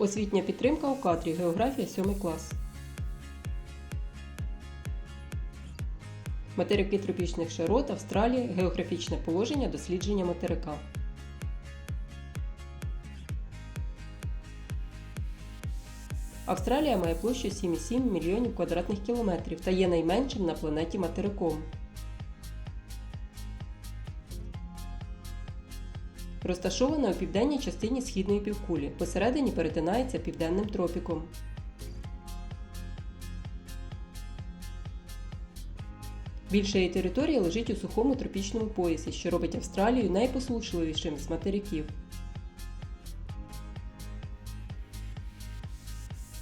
Освітня підтримка у кадрі Географія 7 клас. Материки тропічних широт, Австралія, географічне положення, дослідження материка. Австралія має площу 7,7 мільйонів квадратних кілометрів та є найменшим на планеті материком. Розташована у південній частині східної півкулі, посередині перетинається південним тропіком. Більша її територія лежить у сухому тропічному поясі, що робить Австралію найпосушливішим з материків.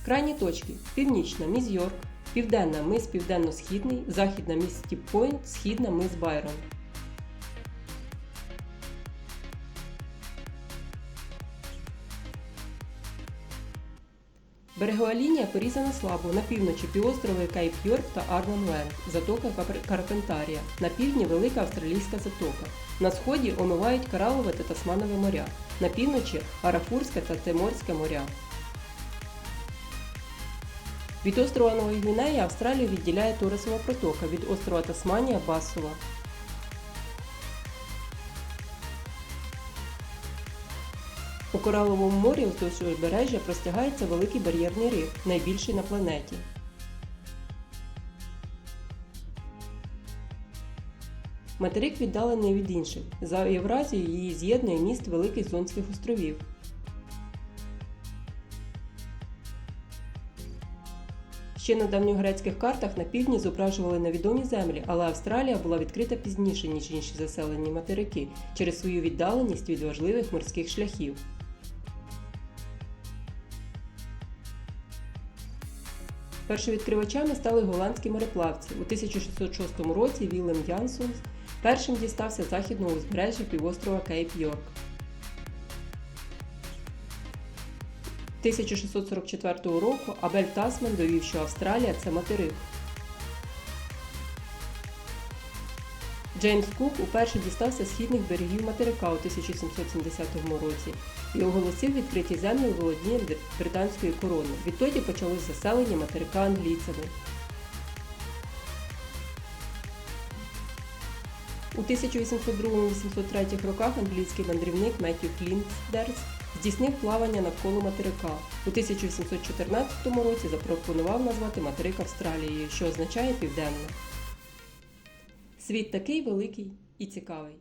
Крайні точки північна міс Йорк, південна мис Південно-Східний, західна міс Стіп-Пойнт, східна мис Байрон. Берегова лінія порізана слабо на півночі півострови Кейп Йорк та Арнон-Ленд, затока Карпентарія, на півдні Велика Австралійська затока. На сході омивають Коралове та Тасманове моря, на півночі Арафурське та Тиморське моря. Від острова Нової Гвінеї Австралію відділяє Торесова протока, від острова Тасманія Басова. У Кораловому морі вздовж узбережжя простягається великий бар'єрний риф, найбільший на планеті. Материк віддалений від інших. За Євразією її з'єднує міст Великих Зонських островів. Ще на давньогрецьких картах на півдні зображували невідомі землі, але Австралія була відкрита пізніше, ніж інші заселені материки, через свою віддаленість від важливих морських шляхів. Першовідкривачами стали голландські мореплавці. У 1606 році Вілем Янсонс першим дістався західного узбережжя півострова Кейп Йорк. 1644 року Абель Тасман довів, що Австралія це материк. Джеймс Кук уперше дістався східних берегів материка у 1770 році і оголосив відкриті землі у володіння британської корони. Відтоді почалось заселення материка англійцями. У 1802-1803 роках англійський мандрівник Меттью Фліндерс здійснив плавання навколо материка. У 1814 році запропонував назвати материк Австралією, що означає південно. Світ такий великий і цікавий.